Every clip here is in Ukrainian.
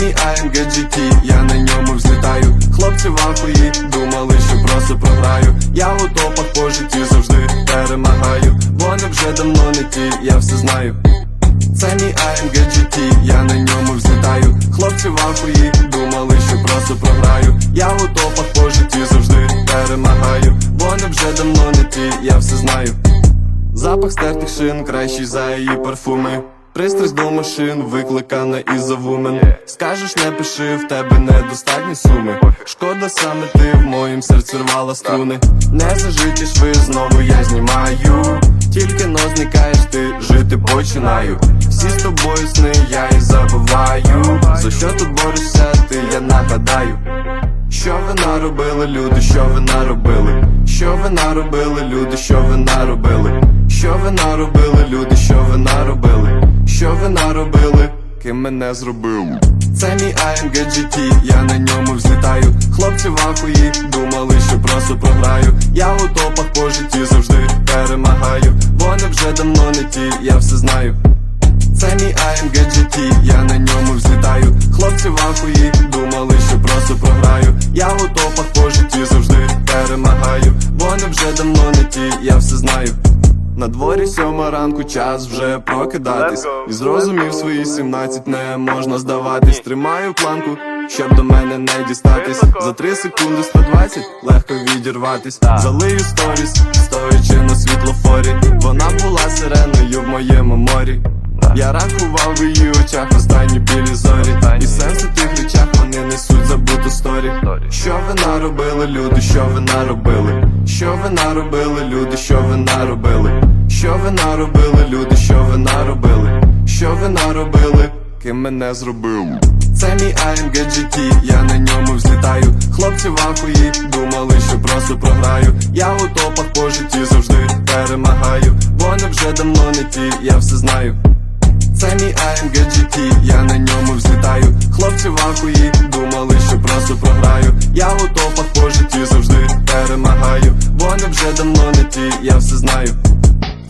мій AMG GT, я на ньому взлітаю, хлопці в ахуї, думали, що просто програю. Я у топах по житті завжди перемагаю, вони вже давно не ті, я все знаю. Це мій AMG GT, ем я на ньому взлітаю, хлопці в ахуї, думали, що просто програю. Я у топах по житті завжди перемагаю, вони вже давно не ті, я все знаю. Запах стертих шин кращий за її парфуми. Пристрасть до машин викликана із вумен Скажеш, не пиши, в тебе недостатні суми. Шкода саме ти в моїм серці рвала струни. Не зажиті шви, знову я знімаю. Тільки но зникаєш ти, жити починаю. Всі з тобою сни, я і забуваю. За що тут борешся, ти, я нагадаю. Що ви наробили, люди, що ви наробили? Що ви наробили, люди, що ви наробили? Що ви наробили, люди, що ви наробили? Що ви наробили? Ким мене зробили? Це мій AMG GT, я на ньому взлітаю. Хлопці в ахуї думали, що просто програю. Я у топах по житті завжди перемагаю. Вони вже давно не ті, я все знаю. Це мій AMG GT, я на ньому взлітаю. Хлопці в ахуї думали, що просто програю. Я у топах по житті завжди перемагаю. Вони вже давно не ті, я все знаю. На дворі сьома ранку час вже прокидатись. І зрозумів свої 17 не можна здаватись. Тримаю планку, щоб до мене не дістатись. За 3 секунди 120, легко відірватись. Залию сторіс, стоячи на світлофорі. Вона була сиреною в моєму морі. Я рахував в її очах останні білі зорі. І сенс у тих речах вони несуть забуту сторі. Що ви наробили, люди, що ви наробили? Що ви наробили, люди, що ви наробили? Що ви наробили, люди, що ви наробили? Що ви наробили? Ким мене зробили? Це мій AMG GT, я на ньому взлітаю. Хлопці в ахуї думали, що просто програю. Я у топах по житті завжди перемагаю. Вони вже давно не ті, я все знаю. Це мій AMG GT, я на ньому взлітаю. Хлопці в ахуї думали, що просто програю. Я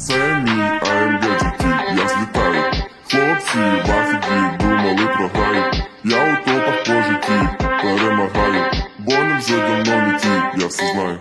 це мій АМГ-GT, я злітаю. Хлопці в афігі думали програю. Я у топах по житті перемагаю, бо не вже давно літі, я все знаю.